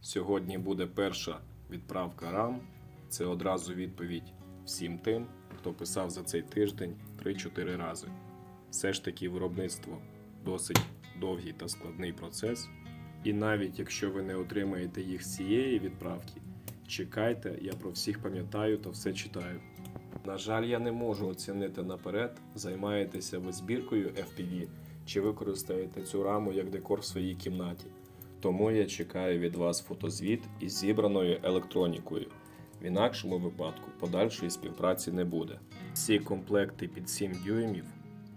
Сьогодні буде перша відправка рам. Це одразу відповідь всім тим, хто писав за цей тиждень 3-4 рази. Все ж таки виробництво досить довгий та складний процес. І навіть якщо ви не отримаєте їх з цієї відправки, чекайте, я про всіх пам'ятаю та все читаю. На жаль, я не можу оцінити наперед, займаєтеся ви збіркою FPV чи використаєте цю раму як декор в своїй кімнаті. Тому я чекаю від вас фотозвіт із зібраною електронікою. В інакшому випадку подальшої співпраці не буде. Всі комплекти під 7 дюймів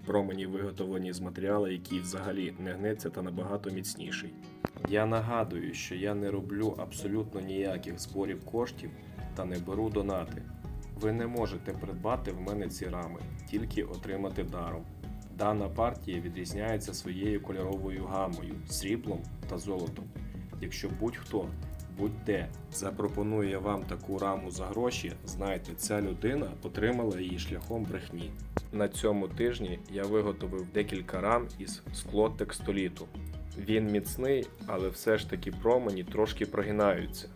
промені виготовлені з матеріалу, який взагалі не гнеться та набагато міцніший. Я нагадую, що я не роблю абсолютно ніяких зборів коштів та не беру донати. Ви не можете придбати в мене ці рами, тільки отримати даром. Дана партія відрізняється своєю кольоровою гамою, сріблом та золотом. Якщо будь-хто, будь-де запропонує вам таку раму за гроші, знайте, ця людина отримала її шляхом брехні. На цьому тижні я виготовив декілька рам із склотекстоліту. Він міцний, але все ж таки промені трошки прогинаються.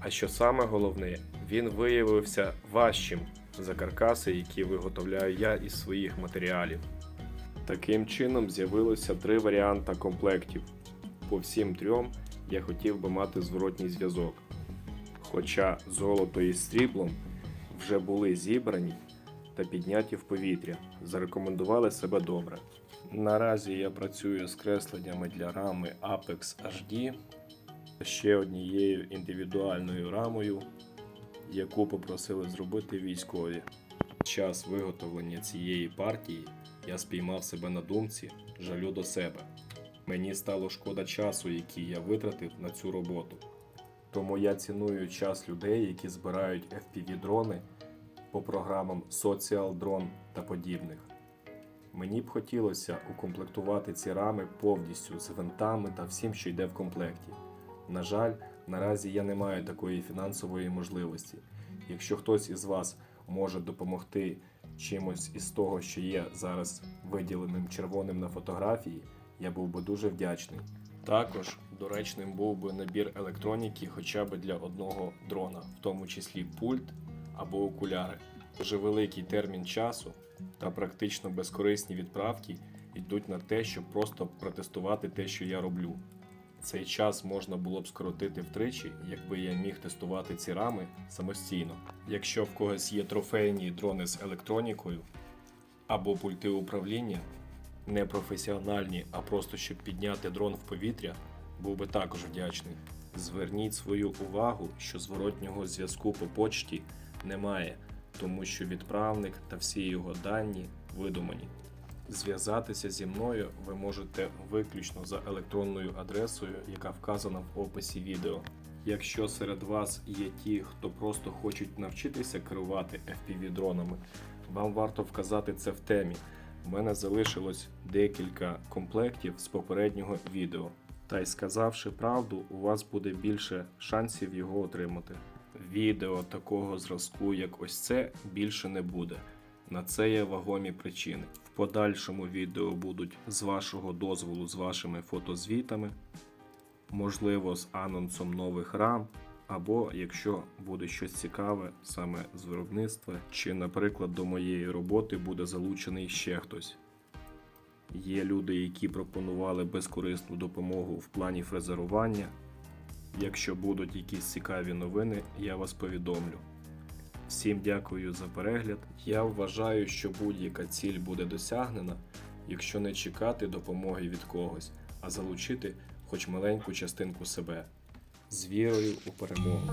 А що саме головне, він виявився важчим за каркаси, які виготовляю я із своїх матеріалів. Таким чином з'явилося три варіанти комплектів. По всім трьом я хотів би мати зворотній зв'язок. Хоча золото із сріблом вже були зібрані та підняті в повітря, зарекомендували себе добре. Наразі я працюю з кресленнями для рами Apex HD, ще однією індивідуальною рамою, яку попросили зробити військові. Час виготовлення цієї партії я спіймав себе на думці жалю до себе. Мені стало шкода часу, який я витратив на цю роботу. Тому я ціную час людей, які збирають FPV-дрони по програмам Social Drone та подібних. Мені б хотілося укомплектувати ці рами повністю з винтами та всім, що йде в комплекті. На жаль, наразі я не маю такої фінансової можливості. Якщо хтось із вас може допомогти чимось із того, що є зараз виділеним червоним на фотографії, я був би дуже вдячний. Також доречним був би набір електроніки хоча б для одного дрона, в тому числі пульт або окуляри. Дуже великий термін часу та практично безкорисні відправки йдуть на те, щоб просто протестувати те, що я роблю. Цей час можна було б скоротити втричі, якби я міг тестувати ці рами самостійно. Якщо в когось є трофейні дрони з електронікою або пульти управління, не професіональні, а просто щоб підняти дрон в повітря, був би також вдячний. Зверніть свою увагу, що зворотнього зв'язку по почті немає, тому що відправник та всі його дані видумані. Зв'язатися зі мною ви можете виключно за електронною адресою, яка вказана в описі відео. Якщо серед вас є ті, хто просто хочуть навчитися керувати FPV-дронами, вам варто вказати це в темі. У мене залишилось декілька комплектів з попереднього відео. Та й сказавши правду, у вас буде більше шансів його отримати. Відео такого зразку, як ось це, більше не буде. На це є вагомі причини. Подальшому відео будуть з вашого дозволу з вашими фотозвітами, можливо, з анонсом нових рам, або якщо буде щось цікаве саме з виробництва, чи, наприклад, до моєї роботи буде залучений ще хтось. Є люди, які пропонували безкорисну допомогу в плані фрезерування. Якщо будуть якісь цікаві новини, я вас повідомлю. Всім дякую за перегляд. Я вважаю, що будь-яка ціль буде досягнена, якщо не чекати допомоги від когось, а залучити хоч маленьку частинку себе з вірою у перемогу.